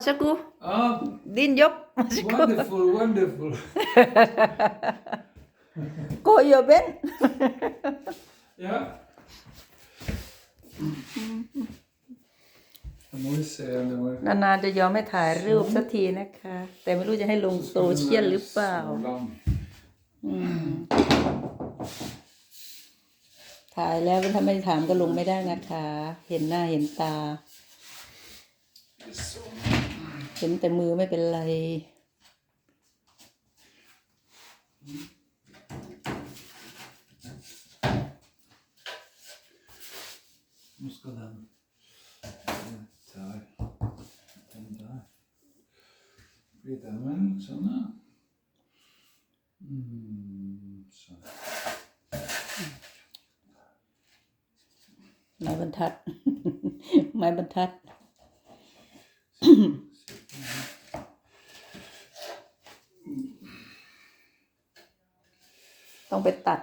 Masukku, Ah, din job. Masukku. wonderful, wonderful. Gå jobben. Ja. Da må vi se om det var นานๆจะยอมให้ถ่ายรูปสักทีนะคะ แต่ไม่รู้จะให้ลงโซเชียลหรือเปล่า så lang. ถ่ายแล้วถ้าไม่ถามก็ลงไม่ได้นะคะ เห็นหน้าเห็นตา Så. เห็นแต่มือไม่เป็นไร Nå skal den Der. Den der. Blir den vel sånn, ja. Mm, sånn. ไม้บรรทัด ไม้บรรทัด ต้องไปตัด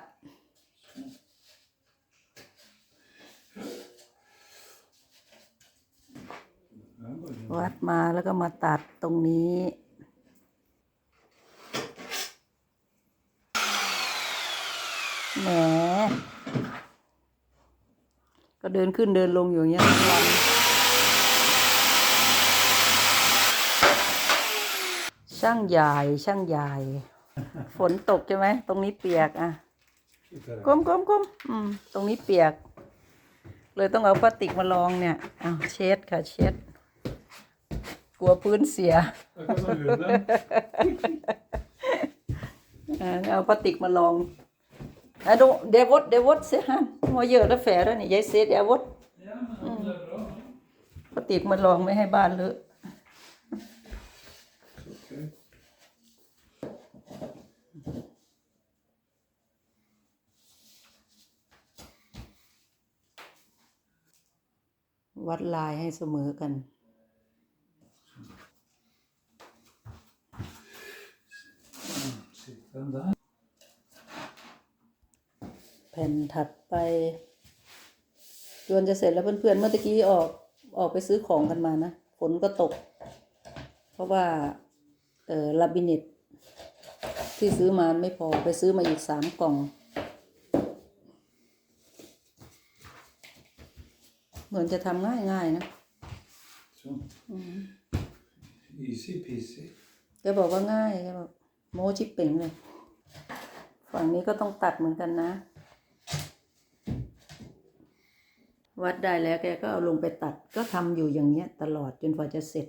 วัดมาแล้วก็มาตัดตรงนี้แหมก็เดินขึ้นเดินลงอยู่อย่างเงี้ยทั้งวันช่างใหญ่ช่างใหญ่ ฝนตกใช่ไหม ตรงนี้เปียกอะ Titta där. ก้มก้มก้มอืม ตรงนี้เปียก เลยต้องเอาพลาสติกมาลองเนี่ยเอาเช็ดค่ะ เช็ด กลัวพื้นเสีย Akkurat som hunden. อ่าเอาพลาสติกมาลองอะดูเดวดเดวดเสียหันมัวเยอะแล้วแฝแล้วนี่ยายเซดเดวด Ja, men det er bra. พลาสติกมาลองไม่ให้บ้านเลอะ วัดลายให้เสมอกัน แผ่นถัดไปจวนจะเสร็จแล้วเพื่อนๆเมื่อตะกี้ออกออกไปซื้อของกันมานะฝนก็ตก เพราะว่า เออลาบิเนตที่ซื้อมาไม่พอไปซื้อมาอีกสามกล่อง เหมือนจะทำง่ายๆนะ Så. Easy peasy. แกบอกว่าง่ายแกบอกโมชิปเป่งเลย ฝั่งนี้ก็ต้องตัดเหมือนกันนะ วัดได้แล้วแกก็เอาลงไปตัดก็ทำอยู่อย่างเงี้ย ตลอดจนกว่าจะเสร็จ